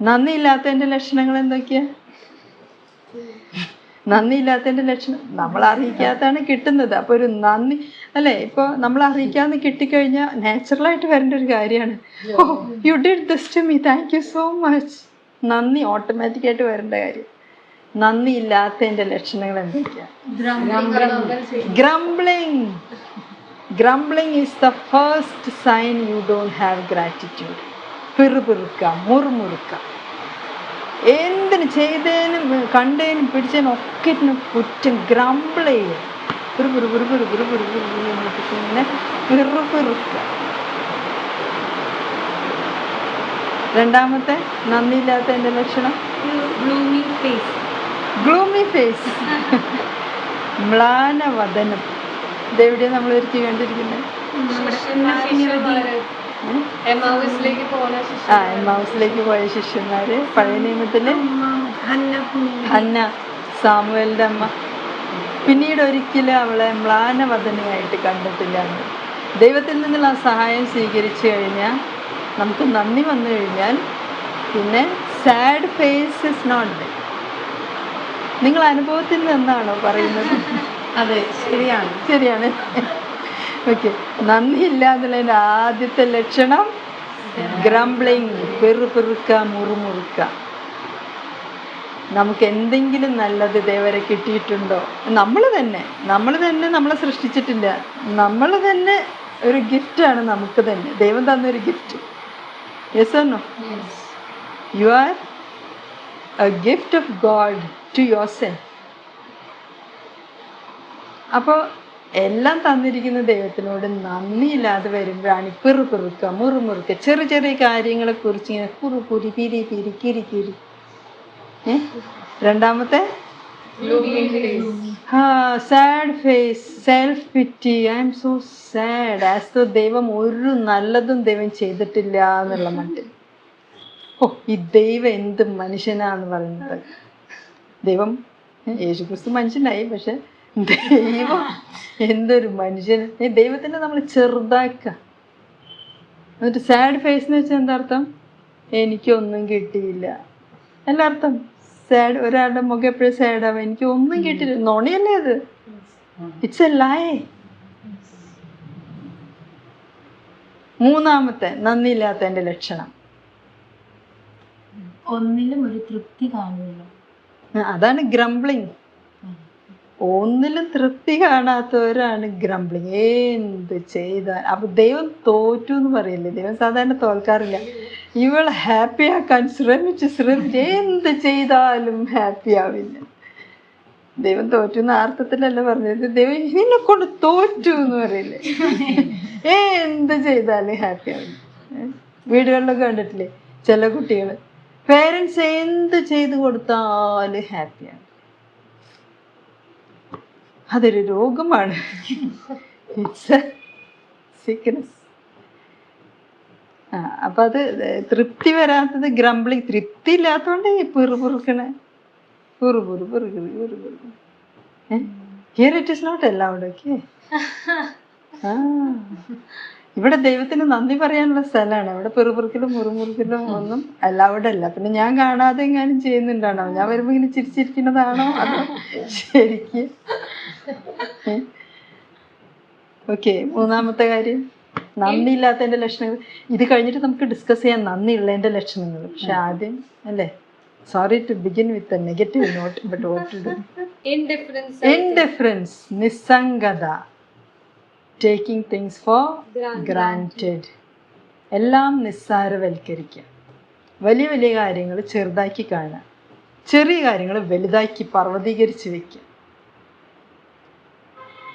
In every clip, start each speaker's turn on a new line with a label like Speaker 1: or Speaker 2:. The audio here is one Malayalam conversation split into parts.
Speaker 1: നന്ദി ഇല്ലാത്തതിന്റെ ലക്ഷണങ്ങൾ എന്തൊക്കെയാ? നന്ദി ഇല്ലാത്തതിന്റെ ലക്ഷണം. നമ്മൾ അറിയിക്കാത്താണ് കിട്ടുന്നത്. അപ്പൊ ഒരു നന്ദി അല്ലെ? ഇപ്പൊ നമ്മൾ അറിയിക്കാന്ന് കിട്ടിക്കഴിഞ്ഞാൽ നാച്ചുറലായിട്ട് വരേണ്ട ഒരു കാര്യമാണ്. ഓ you did this to me thank you so much നന്ദി ഓട്ടോമാറ്റിക്കായിട്ട് വരേണ്ട കാര്യം. നന്ദി ഇല്ലാത്തതിന്റെ ലക്ഷണങ്ങൾ എന്തൊക്കെയാ? Grumbling grumbling is the first sign you don't have gratitude പിറുപിറുക്കുക മുറുമുറുക്കുക എന്തിന് ചെയ്തേനും കണ്ടേനും പിടിച്ചതിനും ഒക്കെ കുറ്റം ഗ്രംബിൾ ചെയ്യുക പിറു പിറു പിറു ലക്ഷണം?
Speaker 2: ഗ്ലൂമി ഫേസ്
Speaker 1: ഗ്ലൂമി ഫേസ് മ്ലാനവദനം. ഇതെവിടെയാണ് നമ്മൾ ഒരുക്കി കണ്ടിരിക്കുന്നത് ആ എമ്മാവസിലേക്ക് പോയ ശിഷ്യന്മാര്. പഴയ നിയമത്തിൽ ഹന്ന സാമുവേലിന്റെ അമ്മ. പിന്നീട് ഒരിക്കലും അവളെ മ്ലാനവദനയായിട്ട് കണ്ടിട്ടില്ല. ദൈവത്തിൽ നിന്നുള്ള ആ സഹായം സ്വീകരിച്ചു കഴിഞ്ഞാൽ നമുക്ക് നന്ദി വന്നു കഴിഞ്ഞാൽ പിന്നെ സാഡ് ഫേസ് ഇസ് നോട്ട് നിങ്ങൾ അനുഭവത്തിൽ നിന്നാണോ പറയുന്നത്?
Speaker 2: അതെ ശരിയാണ്.
Speaker 1: ശരിയാണ്. ഓക്കെ. നന്ദി ഇല്ലാന്നുള്ളതിന്റെ ആദ്യത്തെ ലക്ഷണം ഗ്രംബ്ലിങ് പെറുപെറുക്ക മുറുമുറുക്ക. നമുക്ക് എന്തെങ്കിലും നല്ലത് ഇതേവരെ കിട്ടിയിട്ടുണ്ടോ? നമ്മൾ തന്നെ നമ്മൾ തന്നെ നമ്മളെ സൃഷ്ടിച്ചിട്ടില്ല. നമ്മൾ തന്നെ ഒരു ഗിഫ്റ്റാണ് നമുക്ക് തന്നെ. ദൈവം തന്നൊരു ഗിഫ്റ്റ് യെസ് ആണോ you are a gift of God to yourself അപ്പോൾ എല്ലാം തന്നിരിക്കുന്ന ദൈവത്തിനോട് നന്ദിയില്ലാതെ വരുമ്പോഴാണ് പിറു പിറുക്ക മുറുമുറുക്ക ചെറിയ ചെറിയ കാര്യങ്ങളെ കുറിച്ച് ഇങ്ങനെ കുറു കുരി പിരി പിരി കിരി കിരി? രണ്ടാമത്തെ? Sad face self pity I am so sad as the ദൈവം ഒരു നല്ലതും ദൈവം ചെയ്തിട്ടില്ല എന്നുള്ള മട്ടിൽ. ഓ ഈ ദൈവം എന്ത് മനുഷ്യനാന്ന് പറയുന്നത്. ദൈവം യേശുക്രിസ്തു മനുഷ്യനായി പക്ഷെ ദൈവം. എന്തൊരു മനുഷ്യൻ. ഈ ദൈവത്തിനെ നമ്മൾ ചെറുതാക്കുക. എന്നിട്ട് സാഡ് ഫേസ് എന്ന് വെച്ചാൽ എന്താ അർത്ഥം? എനിക്കൊന്നും കിട്ടിയില്ല. എല്ലാ അർത്ഥം സാഡ് ഒരാളുടെ മുഖം എപ്പോഴും സാഡാവും എനിക്ക് ഒന്നും കിട്ടിയില്ല. നോണിയല്ലേ അത്? ഇറ്റ്സ് എ ലൈ മൂന്നാമത്തെ നന്ദിയില്ലാത്തതിന്റെ ലക്ഷണം.
Speaker 2: ഒന്നിലും ഒരു തൃപ്തി
Speaker 1: കാണുന്നില്ല. അതാണ് ഗ്രംബ്ലിങ് ഒന്നിലും തൃപ്തി കാണാത്തവരാണ് ഗ്രംബ്ലിങ്. എന്ത് ചെയ്താൽ അപ്പൊ ദൈവം തോറ്റു എന്ന് പറയില്ലേ? ദൈവം സാധാരണ തോൽക്കാറില്ല. ഇവൾ ഹാപ്പി ആക്കാൻ ശ്രമിച്ച് ശ്രമിച്ച് എന്ത് ചെയ്താലും ഹാപ്പി ആവില്ല. ദൈവം തോറ്റു എന്ന അർത്ഥത്തിലല്ല പറഞ്ഞത്. ദൈവം നിന്നെ കൊണ്ട് തോറ്റു എന്ന് പറയില്ലേ? എന്ത് ചെയ്താലും ഹാപ്പി ആവില്ല? വീടുകളിലൊക്കെ കണ്ടിട്ടില്ലേ? ചില കുട്ടികൾ പേരൻസ് എന്ത് ചെയ്ത് കൊടുത്താലും ഹാപ്പിയാണ് അതൊരു രോഗമാണ്. ഇറ്റ്സ് ആ അത് തൃപ്തി വരാത്തത് ഗ്രംബ്ലി തൃപ്തി പിറുപിറുക്കണേ പിറു പിറു പിറു here it is not allowed ഇവിടെ ദൈവത്തിന് നന്ദി പറയാനുള്ള സ്ഥലമാണ്. അവിടെ പെറുപുറുക്കിലും മുറുമുറുക്കിലും ഒന്നും അലൗഡ് അല്ല. പിന്നെ ഞാൻ കാണാതെ എങ്ങാനും ചെയ്യുന്നുണ്ടാണോ? ഞാൻ വരുമ്പോ ഇങ്ങനെ ചിരിച്ചിരിക്കുന്നതാണോ? അതോ ശരിക്ക് ഓക്കെ മൂന്നാമത്തെ കാര്യം. നന്ദി ഇല്ലാത്തതിന്റെ ലക്ഷണങ്ങൾ. ഇത് കഴിഞ്ഞിട്ട് നമുക്ക് ഡിസ്കസ് ചെയ്യാം നന്ദി ഉള്ളതിന്റെ ലക്ഷണങ്ങൾ. പക്ഷെ ആദ്യം അല്ലേ? Sorry to begin with negative note but what to do
Speaker 2: indifference
Speaker 1: indifference നിസ്സംഗത. Taking things for granted എല്ലാം നിസ്സാരവൽക്കരിക്കുക. വലിയ വലിയ കാര്യങ്ങൾ ചെറുതാക്കി കാണുക. ചെറിയ കാര്യങ്ങൾ വലുതാക്കി പർവതീകരിച്ച് വെക്കുക.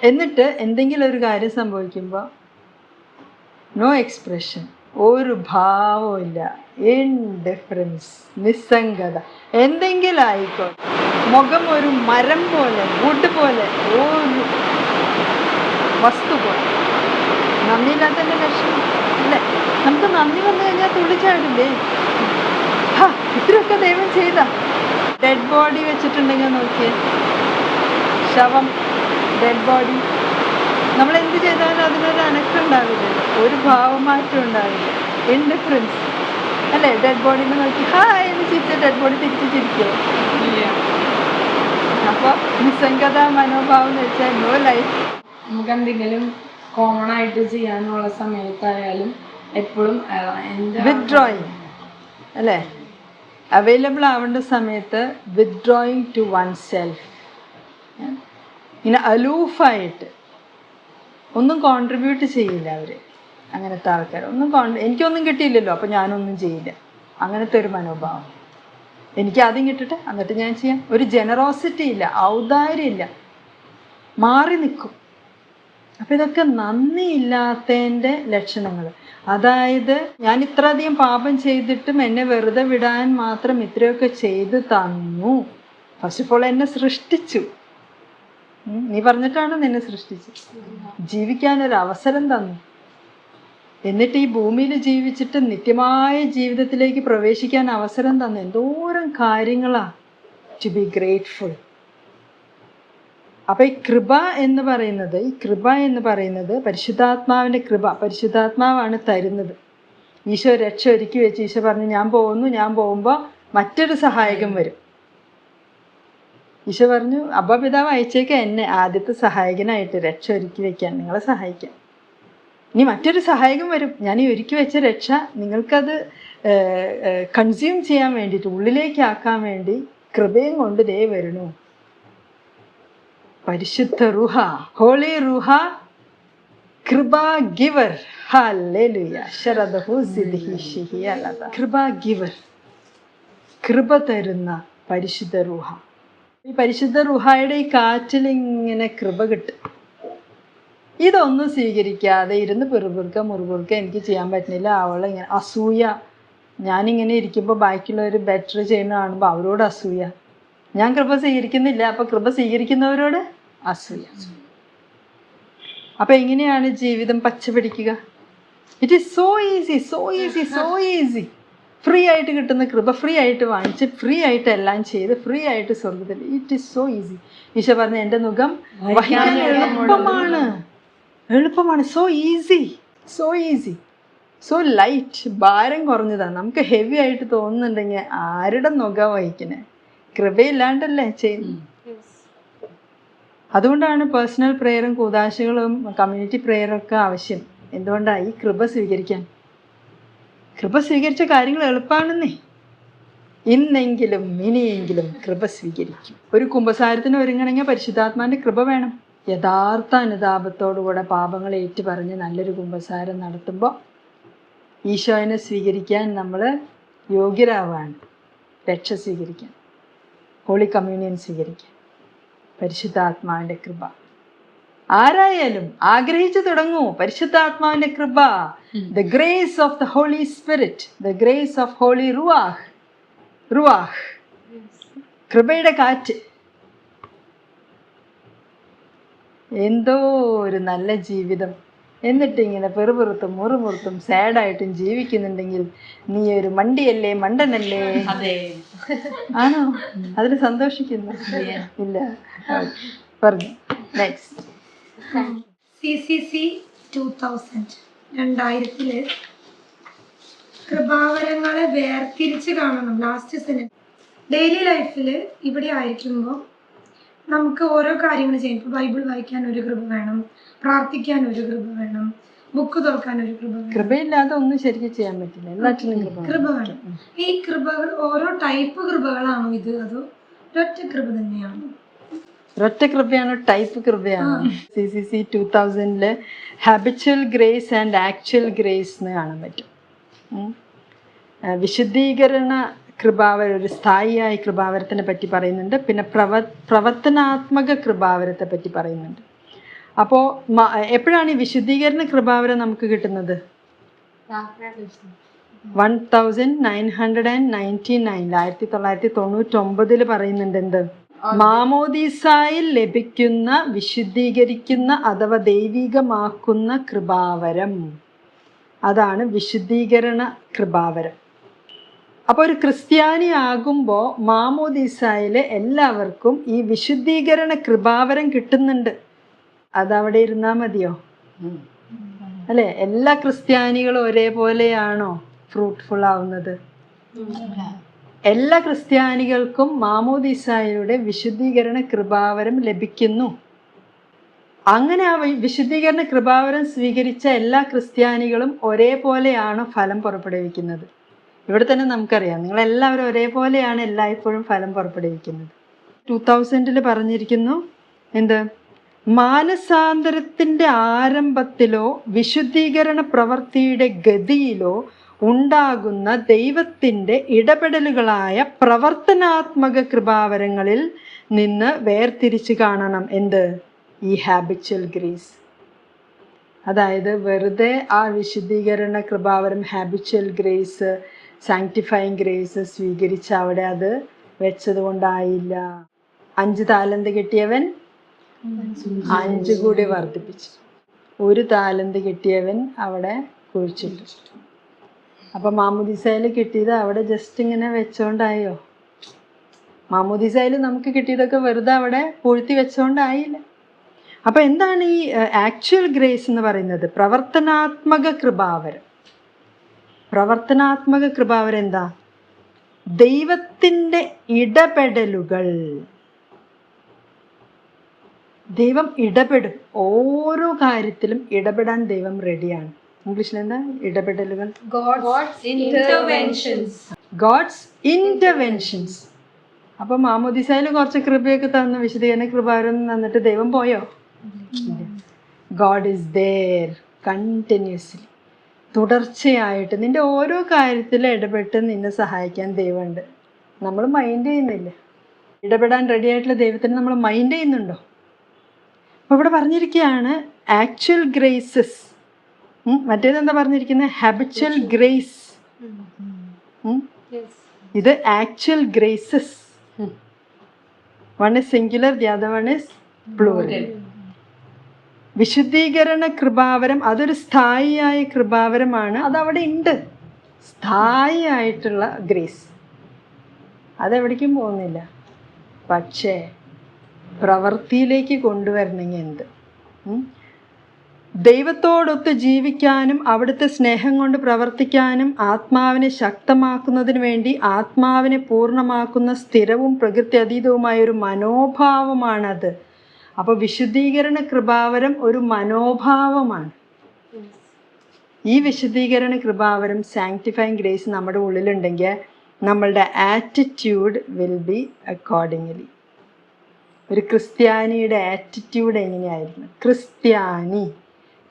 Speaker 1: എന്നിട്ട് എന്തെങ്കിലും ഒരു കാര്യം സംഭവിക്കുമ്പോൾ നോ എക്സ്പ്രഷൻ ഒരു ഭാവവും ഇല്ല. ഇൻഡിഫറൻസ് നിസ്സംഗത. എന്തെങ്കിലും ആയിക്കോട്ടെ മുഖം ഒരു മരം പോലെ വുഡ് പോലെ ഒരു വസ്തു പോലെ. നന്ദിയില്ലാത്തതിന്റെ ലക്ഷണം അല്ലെ? നമുക്ക് നന്ദി വന്നു കഴിഞ്ഞാൽ തുള്ളിച്ചാടില്ലേ ഇത്രയൊക്കെ ദൈവം ചെയ്ത. ഡെഡ് ബോഡി വെച്ചിട്ടുണ്ടെങ്കിൽ നോക്കിയേ. ശവം ഡെഡ് ബോഡി നമ്മൾ എന്ത് ചെയ്താലും അതിനൊരു അനക്കം ഉണ്ടാവില്ല. ഒരു ഭാവമാറ്റം ഉണ്ടാവില്ല. ഇൻഡിഫറൻസ് അല്ലേ? ഡെഡ് ബോഡിനെ നോക്കി ഹായ് എന്ന് ചിരിച്ച ഡെഡ് ബോഡി തിരിച്ച് ചിരിക്കുമോ അപ്പോൾ നിസ്സംഗത മനോഭാവം എന്ന് വെച്ചാൽ നോ ലൈഫ്
Speaker 2: നമുക്ക് എന്തെങ്കിലും കോമൺ ആയിട്ട് ചെയ്യാനുള്ള സമയത്തായാലും എപ്പോഴും
Speaker 1: വിത്ഡ്രോയിങ് അല്ലേ? അവൈലബിൾ ആവേണ്ട സമയത്ത് വിത്ഡ്രോയിങ് ടു വൺ സെൽഫ് ഇങ്ങനെ അലൂഫായിട്ട്. ഒന്നും കോൺട്രിബ്യൂട്ട് ചെയ്യില്ല അവർ അങ്ങനത്തെ ആൾക്കാർ ഒന്നും കോൺ എനിക്കൊന്നും കിട്ടിയില്ലല്ലോ അപ്പം ഞാനൊന്നും ചെയ്യില്ല. അങ്ങനത്തെ ഒരു മനോഭാവം. എനിക്ക് ആദ്യം കിട്ടട്ടെ എന്നിട്ട് ഞാൻ ചെയ്യാം. ഒരു ജനറോസിറ്റി ഇല്ല ഔദാര്യം ഇല്ല. മാറി നിൽക്കും. അപ്പം ഇതൊക്കെ നന്ദിയില്ലാത്തതിന്റെ ലക്ഷണങ്ങൾ. അതായത് ഞാൻ ഇത്രയധികം പാപം ചെയ്തിട്ടും എന്നെ വെറുതെ വിടാൻ മാത്രം ഇത്രയൊക്കെ ചെയ്ത് തന്നു. ഫസ്റ്റ് ഓഫ് ഓൾ എന്നെ സൃഷ്ടിച്ചു. നീ പറഞ്ഞിട്ടാണ് നിന്നെ സൃഷ്ടിച്ചത്. ജീവിക്കാനൊരു അവസരം തന്നു. എന്നിട്ട് ഈ ഭൂമിയിൽ ജീവിച്ചിട്ട് നിത്യമായ ജീവിതത്തിലേക്ക് പ്രവേശിക്കാൻ അവസരം തന്നു. എന്തോരം കാര്യങ്ങളാ. ടു ബി ഗ്രേറ്റ്ഫുൾ അപ്പൊ ഈ കൃപ എന്ന് പറയുന്നത് ഈ കൃപ എന്ന് പറയുന്നത് പരിശുദ്ധാത്മാവിന്റെ കൃപ. പരിശുദ്ധാത്മാവാണ് തരുന്നത്. ഈശോ രക്ഷ ഒരുക്കി വെച്ച് ഈശോ പറഞ്ഞു ഞാൻ പോകുന്നു ഞാൻ പോകുമ്പോൾ മറ്റൊരു സഹായകം വരും. ഈശോ പറഞ്ഞു അബ്ബ പിതാവ് അയച്ചേക്ക എന്നെ. ആദ്യത്തെ സഹായകനായിട്ട് രക്ഷ ഒരുക്കി വെക്കാൻ. നിങ്ങളെ സഹായിക്കാം. ഇനി മറ്റൊരു സഹായകം വരും. ഞാൻ ഈ ഒരുക്കി വെച്ച രക്ഷ നിങ്ങൾക്കത് കൺസ്യൂം ചെയ്യാൻ വേണ്ടിയിട്ട് ഉള്ളിലേക്ക് ആക്കാൻ വേണ്ടി കൃപയും കൊണ്ട് ദേ വരണു പരിശുദ്ധ റുഹ ഹോളി റുഹ കൃപ ഗിവർ. കൃപ ഗിവർ. കൃപ തരുന്ന പരിശുദ്ധ റുഹ. ഈ പരിശുദ്ധ റുഹായുടെ ഈ കാറ്റിൽ ഇങ്ങനെ കൃപ കിട്ടും. ഇതൊന്നും സ്വീകരിക്കാതെ ഇരുന്ന് പെറുപെറുക്ക മുറുപെറുക്ക എനിക്ക് ചെയ്യാൻ പറ്റുന്നില്ല. അവളെ ഇങ്ങനെ അസൂയ. ഞാനിങ്ങനെ ഇരിക്കുമ്പോൾ ബാക്കിയുള്ളവർ ബെറ്റർ ചെയ്യുന്ന കാണുമ്പോൾ അവരോട് അസൂയ. ഞാൻ കൃപ സ്വീകരിക്കുന്നില്ല. അപ്പോൾ കൃപ സ്വീകരിക്കുന്നവരോട് അസൂയ. അപ്പോൾ എങ്ങനെയാണ് ജീവിതം പച്ചപിടിക്കുക it is so easy so easy so easy free ആയിട്ട് കിട്ടുന്ന കൃപ ഫ്രീ ആയിട്ട് വാങ്ങിച്ച് ഫ്രീ ആയിട്ട് എല്ലാം ചെയ്ത് ഫ്രീ ആയിട്ട് സ്വർഗത്തിൽ it is so easy Isho പറഞ്ഞ എന്റെ മുഖം വഹിക്കാൻ എളുപ്പമാണ്. എളുപ്പമാണ്. So easy so easy so light ഭാരം കുറഞ്ഞതാണ് നമുക്ക് ഹെവി ആയിട്ട് തോന്നുന്നുണ്ടെങ്കിൽ ആരുടെ നുക വഹിക്കണേ? കൃപയില്ലാണ്ടല്ലേ ചെയ്യുന്നത്? അതുകൊണ്ടാണ് പേഴ്സണൽ പ്രെയറും കൂതാശകളും കമ്മ്യൂണിറ്റി പ്രെയറും ഒക്കെ ആവശ്യം. എന്തുകൊണ്ടാണ് ഈ കൃപ സ്വീകരിക്കാൻ? കൃപ സ്വീകരിച്ച കാര്യങ്ങൾ എളുപ്പമാണെന്നേ ഇന്നെങ്കിലും ഇനിയെങ്കിലും കൃപ സ്വീകരിക്കും. ഒരു കുംഭസാരത്തിന് ഒരുങ്ങണമെങ്കിൽ പരിശുദ്ധാത്മാന്റെ കൃപ വേണം. യഥാർത്ഥ അനുതാപത്തോടുകൂടെ പാപങ്ങൾ ഏറ്റുപറഞ്ഞ് നല്ലൊരു കുംഭസാരം നടത്തുമ്പോൾ ഈശോനെ സ്വീകരിക്കാൻ നമ്മൾ യോഗ്യരാവാണ്. രക്ഷ സ്വീകരിക്കാൻ. ഹോളി കമ്മ്യൂണിയൻ സ്വീകരിക്കാൻ. പരിശുദ്ധാത്മാവിന്റെ കൃപ. ആരായാലും ആഗ്രഹിച്ചു തുടങ്ങൂ. പരിശുദ്ധാത്മാവിന്റെ കൃപ. The grace of the Holy Spirit the grace of holy ruach റുവാഹ് കൃപയുടെ കാറ്റ്. എന്തോ ഒരു നല്ല ജീവിതം. എന്നിട്ട് ഇങ്ങനെ പെറുപുറത്തും മുറുപുറത്തും സാഡായിട്ടും ജീവിക്കുന്നുണ്ടെങ്കിൽ നീ ഒരു മണ്ടിയല്ലേ മണ്ടനല്ലേ? ആണോ? അതിൽ സന്തോഷിക്കുന്നു. ഇല്ല. പറഞ്ഞു. Next
Speaker 3: C C C two thousand രണ്ടായിരത്തിൽ കൃപാവരങ്ങളെ വേർതിരിച്ച് കാണണം ലാസ്റ്റ് സെനറ്റ് ഡെയിലി ലൈഫിൽ ഇവിടെ ആയിരിക്കുമ്പോൾ നമുക്ക് ഓരോ കാര്യങ്ങൾ ചെയ്യും. ഇപ്പോൾ ബൈബിൾ വായിക്കാൻ ഒരു കൃപ വേണം പ്രാർത്ഥിക്കാൻ ഒരു കൃപ വേണം ബുക്ക് തുറക്കാൻ ഒരു കൃപ വേണം.
Speaker 1: കൃപയില്ലാതെ ഒന്നും ശരിക്കും ചെയ്യാൻ പറ്റില്ല. കൃപ വേണം.
Speaker 3: ഈ കൃപകൾ ഓരോ ടൈപ്പ് കൃപകളാണോ ഇത്? അതോ ഒറ്റ കൃപ തന്നെയാണോ?
Speaker 1: ഒരൊറ്റ കൃപയാണോ ടൈപ്പ് കൃപയാണോ. C C C two തൗസൻഡിൽ habitual grace and actual grace എന്ന് കാണാൻ പറ്റും. വിശുദ്ധീകരണ കൃപാവര ഒരു സ്ഥായിയായ കൃപാവരത്തിനെ പറ്റി പറയുന്നുണ്ട്. പിന്നെ പ്രവ പ്രവർത്തനാത്മക കൃപാവരത്തെ പറ്റി പറയുന്നുണ്ട്. അപ്പോൾ എപ്പോഴാണ് ഈ വിശുദ്ധീകരണ കൃപാവരം നമുക്ക് കിട്ടുന്നത്? One thousand nine hundred and ninety nine ആയിരത്തി തൊള്ളായിരത്തി തൊണ്ണൂറ്റൊമ്പതിൽ പറയുന്നുണ്ട് എന്ത്? മാമോദീസായിൽ ലഭിക്കുന്ന വിശുദ്ധീകരിക്കുന്ന അഥവാ ദൈവികമാക്കുന്ന കൃപാവരം. അതാണ് വിശുദ്ധീകരണ കൃപാവരം. അപ്പോൾ ഒരു ക്രിസ്ത്യാനി ആകുമ്പോൾ മാമോദീസായിലെ എല്ലാവർക്കും ഈ വിശുദ്ധീകരണ കൃപാവരം കിട്ടുന്നുണ്ട്. അതവിടെ ഇരുന്നാൽ മതിയോ? അല്ലെ? എല്ലാ ക്രിസ്ത്യാനികളും ഒരേപോലെയാണോ ഫ്രൂട്ട്ഫുൾ ആവുന്നത്? എല്ലാ ക്രിസ്ത്യാനികൾക്കും മാമോദീസായുടെ വിശുദ്ധീകരണ കൃപാവരം ലഭിക്കുന്നു. അങ്ങനെ ആ വിശുദ്ധീകരണ കൃപാവരം സ്വീകരിച്ച എല്ലാ ക്രിസ്ത്യാനികളും ഒരേപോലെയാണ് ഫലം പുറപ്പെടുവിക്കുന്നത്. ഇവിടെ തന്നെ നമുക്കറിയാം നിങ്ങൾ എല്ലാവരും ഒരേപോലെയാണ് എല്ലായ്പ്പോഴും ഫലം പുറപ്പെടുവിക്കുന്നത്. ടു തൗസൻഡിൽ പറഞ്ഞിരിക്കുന്നു എന്ത്? മാനസാന്തരത്തിന്റെ ആരംഭത്തിലോ വിശുദ്ധീകരണ പ്രവൃത്തിയുടെ ഗതിയിലോ ഉണ്ടാകുന്ന ദൈവത്തിന്റെ ഇടപെടലുകളായ പ്രവർത്തനാത്മക കൃപാവരങ്ങളിൽ നിന്ന് വേർതിരിച്ച് കാണണം. എന്ത്? ഈ ഹാബിച്വൽ ഗ്രീസ് അതായത് വെറുതെ ആ വിശുദ്ധീകരണ കൃപാവരം ഹാബിച്വൽ ഗ്രേസ് സാങ്ക്ടിഫൈങ് ഗ്രേസ് സ്വീകരിച്ച് അവിടെ അത് വെച്ചത് കൊണ്ടായില്ല. അഞ്ച് താലന്ത് കിട്ടിയവൻ അഞ്ച് കൂടി വർദ്ധിപ്പിച്ചു. ഒരു താലന്ത് കിട്ടിയവൻ അവിടെ കുഴിച്ചിട്ടു. അപ്പൊ മാമുദിസയിൽ കിട്ടിയത് അവിടെ ജസ്റ്റ് ഇങ്ങനെ വെച്ചോണ്ടായോ? മാമുദിസയിൽ നമുക്ക് കിട്ടിയതൊക്കെ വെറുതെ അവിടെ പൂഴ്ത്തി വെച്ചോണ്ടായില്ല? അപ്പൊ എന്താണ് ഈ ആക്ച്വൽ ഗ്രേസ് എന്ന് പറയുന്നത്? പ്രവർത്തനാത്മക കൃപാവരം. പ്രവർത്തനാത്മക കൃപാവരം എന്താ? ദൈവത്തിന്റെ ഇടപെടലുകൾ. ദൈവം ഇടപെടും. ഓരോ കാര്യത്തിലും ഇടപെടാൻ ദൈവം റെഡിയാണ് ഇംഗ്ലീഷിൽ എന്താ ഇടപെടലുകൾ ഗോഡ്സ് ഇന്റർവെൻഷൻസ് അപ്പൊ മാമോദിസയിൽ കുറച്ച് കൃപയൊക്കെ തന്നു. വിശദീകരണ കൃപാരം തന്നിട്ട് ദൈവം പോയോ? ഗോഡ് ഇസ് ദേർ കണ്ടിന്യൂസ്ലി തുടർച്ചയായിട്ട് നിന്റെ ഓരോ കാര്യത്തിലും ഇടപെട്ട് നിന്നെ സഹായിക്കാൻ ദൈവമുണ്ട്. നമ്മൾ മൈൻഡ് ചെയ്യുന്നില്ല? ഇടപെടാൻ റെഡി ആയിട്ടുള്ള ദൈവത്തിന് നമ്മൾ മൈൻഡ് ചെയ്യുന്നുണ്ടോ? അപ്പോൾ ഇവിടെ പറഞ്ഞിരിക്കുകയാണ് ആക്ച്വൽ ഗ്രേസസ് മറ്റേത് എന്താ പറഞ്ഞിരിക്കുന്നത് ഹാബിച്വൽ ഗ്രേസ് ഇത് actual graces one is singular the other one is plural വിശുദ്ധീകരണ കൃപാവരം അതൊരു സ്ഥായിയായ കൃപാവരമാണ്. അതവിടെ ഉണ്ട് സ്ഥായിയായിട്ടുള്ള ഗ്രേസ് അതെവിടേക്കും പോകുന്നില്ല. പക്ഷേ പ്രവൃത്തിയിലേക്ക് കൊണ്ടുവരണമെങ്കിൽ എന്ത്? ദൈവത്തോടൊത്ത് ജീവിക്കാനും അവിടുത്തെ സ്നേഹം കൊണ്ട് പ്രവർത്തിക്കാനും ആത്മാവിനെ ശക്തമാക്കുന്നതിന് വേണ്ടി ആത്മാവിനെ പൂർണമാക്കുന്ന സ്ഥിരവും പ്രകൃതി അതീതവുമായ ഒരു മനോഭാവമാണത്. അപ്പോൾ വിശുദ്ധീകരണ കൃപാവരം ഒരു മനോഭാവമാണ്. ഈ വിശുദ്ധീകരണ കൃപാവരം സാങ്ക്ടിഫൈങ് ഗ്രേസ് നമ്മുടെ ഉള്ളിലുണ്ടെങ്കിൽ നമ്മളുടെ ആറ്റിറ്റ്യൂഡ് വിൽ ബി അക്കോർഡിംഗ്ലി ഒരു ക്രിസ്ത്യാനിയുടെ ആറ്റിറ്റ്യൂഡ് എങ്ങനെയായിരുന്നു ക്രിസ്ത്യാനി.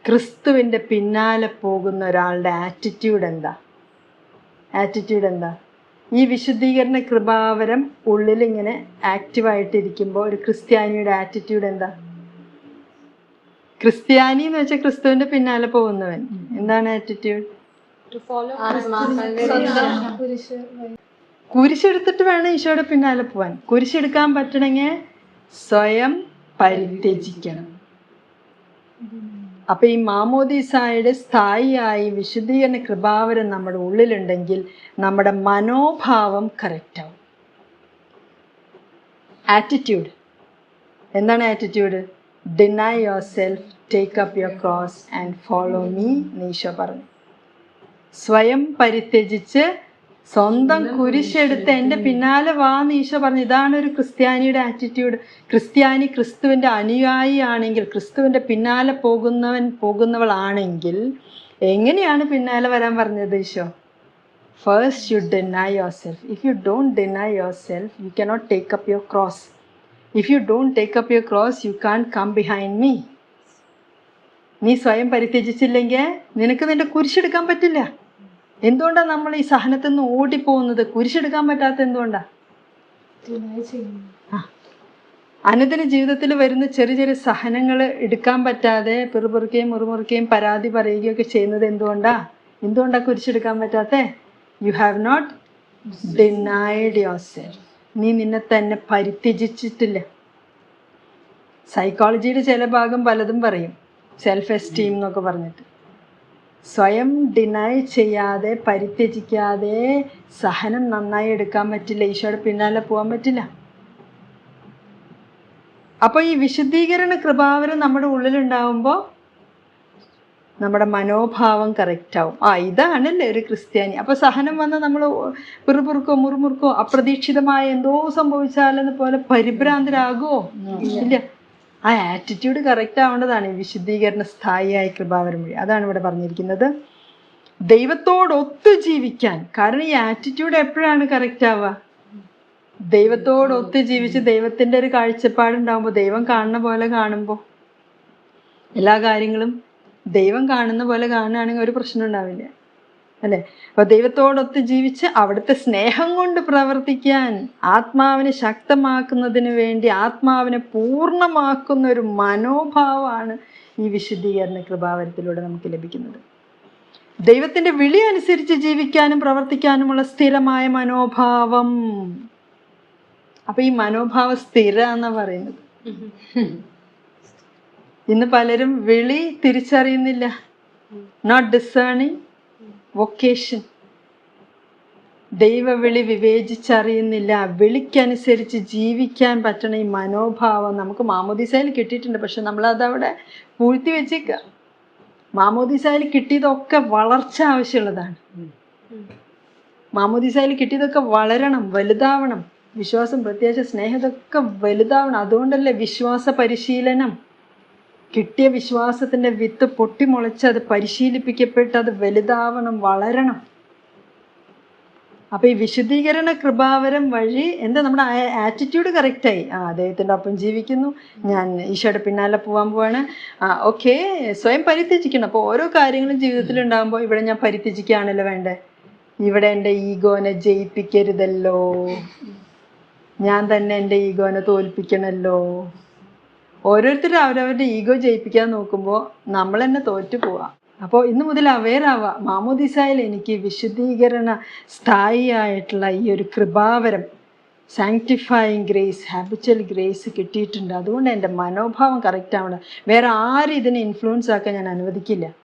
Speaker 1: ക്രിസ്തുവിന്റെ പിന്നാലെ പോകുന്ന ഒരാളുടെ ആറ്റിറ്റ്യൂഡ് എന്താ? ആറ്റിറ്റ്യൂഡ് എന്താ? ഈ വിശുദ്ധീകരണ കൃപാവരം ഉള്ളിൽ ഇങ്ങനെ ആക്റ്റീവായിട്ടിരിക്കുമ്പോൾ ഒരു ക്രിസ്ത്യാനിയുടെ ആറ്റിറ്റ്യൂഡ് എന്താ? ക്രിസ്ത്യാനി എന്ന് വെച്ചാൽ ക്രിസ്തുവിന്റെ പിന്നാലെ പോകുന്നവൻ. എന്താണ് ആറ്റിറ്റ്യൂഡ് കുരിശെടുത്തിട്ട് വേണം ഈശോയുടെ പിന്നാലെ പോവാൻ. കുരിശെടുക്കാൻ പറ്റണമെങ്കിൽ സ്വയം പരിത്യജിക്കണം. അപ്പൊ ഈ മാമോദീസായുടെ സ്ഥായിയായി വിശുദ്ധീകരണ കൃപാവരം നമ്മുടെ ഉള്ളിലുണ്ടെങ്കിൽ നമ്മുടെ മനോഭാവം കറക്റ്റ് ആവും. ആറ്റിറ്റ്യൂഡ് എന്താണ് attitude deny yourself take up your cross and follow me നീശോ പറഞ്ഞു. സ്വയം പരിത്യജിച്ച് സ്വന്തം കുരിശെടുത്ത് എന്റെ പിന്നാലെ വാ എന്ന് പറഞ്ഞു. ഇതാണ് ഒരു ക്രിസ്ത്യാനിയുടെ ആറ്റിറ്റ്യൂഡ് ക്രിസ്ത്യാനി ക്രിസ്തുവിന്റെ അനുയായി ആണെങ്കിൽ ക്രിസ്തുവിന്റെ പിന്നാലെ പോകുന്നവൻ പോകുന്നവളാണെങ്കിൽ എങ്ങനെയാണ് പിന്നാലെ വരാൻ പറഞ്ഞത് Isho? First you deny yourself if you don't deny yourself you cannot take up your cross if you don't take up your cross you can't come behind me നീ സ്വയം പരിത്യജിച്ചില്ലെങ്കിൽ നിനക്ക് നിന്റെ കുരിശെടുക്കാൻ പറ്റില്ല. എന്തുകൊണ്ടാണ് നമ്മൾ ഈ സഹനത്തിൽ നിന്ന് ഓടിപ്പോകുന്നത്? കുരിശെടുക്കാൻ പറ്റാത്ത എന്തുകൊണ്ടാ. അനുദിന ജീവിതത്തിൽ വരുന്ന ചെറിയ ചെറിയ സഹനങ്ങൾ എടുക്കാൻ പറ്റാതെ പെറുപെറുക്കുകയും മുറുമുറുക്കുകയും പരാതി പറയുകയും ഒക്കെ ചെയ്യുന്നത് എന്തുകൊണ്ടാ? എന്തുകൊണ്ടാ കുരിശെടുക്കാൻ പറ്റാത്ത? You have not denied your നീ നിന്നെ തന്നെ പരിത്യജിച്ചിട്ടില്ല. സൈക്കോളജിയുടെ ചില ഭാഗം പലതും പറയും. സെൽഫ് എസ്റ്റീം എന്നൊക്കെ പറഞ്ഞിട്ട്. സ്വയം ഡിനൈ ചെയ്യാതെ പരിത്യജിക്കാതെ സഹനം നന്നായി എടുക്കാൻ പറ്റില്ല. ഈശോയുടെ പിന്നാലെ പോകാൻ പറ്റില്ല. അപ്പോൾ ഈ വിശുദ്ധീകരണ കൃപാവരം നമ്മുടെ ഉള്ളിലുണ്ടാവുമ്പോൾ നമ്മുടെ മനോഭാവം കറക്റ്റാവും ആ ഇതാണല്ലേ ഒരു ക്രിസ്ത്യാനി. അപ്പോൾ സഹനം വന്ന് നമ്മൾ പിറുപിറുക്കോ മുറുമുറുക്കോ അപ്രതീക്ഷിതമായ എന്തോ സംഭവിച്ചാലെന്ന് പോലെ പരിഭ്രാന്തരാകുമോ ഇല്ല. ആ ആറ്റിറ്റ്യൂഡ് കറക്റ്റ് ആവേണ്ടതാണ് ഈ വിശുദ്ധീകരണ സ്ഥായിയായ കൃപാവരം വഴി. അതാണ് ഇവിടെ പറഞ്ഞിരിക്കുന്നത്. ദൈവത്തോടൊത്തു ജീവിക്കാൻ കാരണം ഈ ആറ്റിറ്റ്യൂഡ് എപ്പോഴാണ് കറക്റ്റ് ആവുക? ദൈവത്തോടൊത്ത് ജീവിച്ച് ദൈവത്തിന്റെ ഒരു കാഴ്ചപ്പാടുണ്ടാകുമ്പോൾ ദൈവം കാണുന്ന പോലെ കാണുമ്പോൾ എല്ലാ കാര്യങ്ങളും ദൈവം കാണുന്ന പോലെ കാണുകയാണെങ്കിൽ ഒരു പ്രശ്നം ഉണ്ടാവില്ല. അല്ലേ? അപ്പൊ ദൈവത്തോടൊത്ത് ജീവിച്ച് അവിടുത്തെ സ്നേഹം കൊണ്ട് പ്രവർത്തിക്കാൻ ആത്മാവിനെ ശക്തമാക്കുന്നതിന് വേണ്ടി ആത്മാവിനെ പൂർണമാക്കുന്ന ഒരു മനോഭാവമാണ് ഈ വിശുദ്ധീകരണ കൃപാവരത്തിലൂടെ നമുക്ക് ലഭിക്കുന്നത്. ദൈവത്തിന്റെ വിളി അനുസരിച്ച് ജീവിക്കാനും പ്രവർത്തിക്കാനുമുള്ള സ്ഥിരമായ മനോഭാവം. അപ്പൊ ഈ മനോഭാവ സ്ഥിര എന്നാ പറയുന്നത്. ഇന്ന് പലരും വിളി തിരിച്ചറിയുന്നില്ല. Not discerning vocation. ദൈവവിളി വിവേചിച്ചറിയുന്നില്ല. വിളിക്കനുസരിച്ച് ജീവിക്കാൻ പറ്റണ ഈ മനോഭാവം നമുക്ക് മാമോദിസയിൽ കിട്ടിയിട്ടുണ്ട്. പക്ഷെ നമ്മളതവിടെ പൂഴ്ത്തി വെച്ചേക്കുക മാമോദിസയിൽ കിട്ടിയതൊക്കെ വളർച്ച ആവശ്യമുള്ളതാണ്. മാമോദിസയിൽ കിട്ടിയതൊക്കെ വളരണം വലുതാവണം. വിശ്വാസം പ്രത്യേകിച്ച് സ്നേഹം ഇതൊക്കെ വലുതാവണം. അതുകൊണ്ടല്ലേ വിശ്വാസ പരിശീലനം. കിട്ടിയ വിശ്വാസത്തിന്റെ വിത്ത് പൊട്ടിമുളച്ച് അത് പരിശീലിപ്പിക്കപ്പെട്ട് അത് വലുതാവണം വളരണം. അപ്പോൾ ഈ വിശുദ്ധീകരണ കൃപാവരം വഴി എന്താ നമ്മുടെ ആറ്റിറ്റ്യൂഡ് കറക്റ്റായി ആ അദ്ദേഹത്തിന്റെ ഒപ്പം ജീവിക്കുന്നു. ഞാൻ ഈശോയുടെ പിന്നാലെ പോകാൻ പോവാണ്. ആ ഓക്കെ സ്വയം പരിത്യജിക്കണം. അപ്പോൾ ഓരോ കാര്യങ്ങളും ജീവിതത്തിൽ ഉണ്ടാകുമ്പോൾ ഇവിടെ ഞാൻ പരിത്യജിക്കുകയാണല്ലോ വേണ്ടേ? ഇവിടെ എന്റെ ഈഗോനെ ജയിപ്പിക്കരുതല്ലോ. ഞാൻ തന്നെ എന്റെ ഈഗോനെ തോൽപ്പിക്കണമല്ലോ ഓരോരുത്തരും അവരവരുടെ ഈഗോ ജയിപ്പിക്കാൻ നോക്കുമ്പോൾ നമ്മൾ തന്നെ തോറ്റു പോവാം. അപ്പോൾ ഇന്ന് മുതൽ അവെയർ ആവുക മാമോദിസായിൽ എനിക്ക് വിശുദ്ധീകരണ സ്ഥായിയായിട്ടുള്ള ഈ ഒരു കൃപാവരം സാങ്ക്ടിഫൈങ് ഗ്രേസ് ഹാബിച്വൽ ഗ്രേസ് കിട്ടിയിട്ടുണ്ട്. അതുകൊണ്ട് എന്റെ മനോഭാവം കറക്റ്റ് ആവണം. വേറെ ആരും ഇതിനെ ഇൻഫ്ലുവൻസ് ആക്കാൻ ഞാൻ അനുവദിക്കില്ല.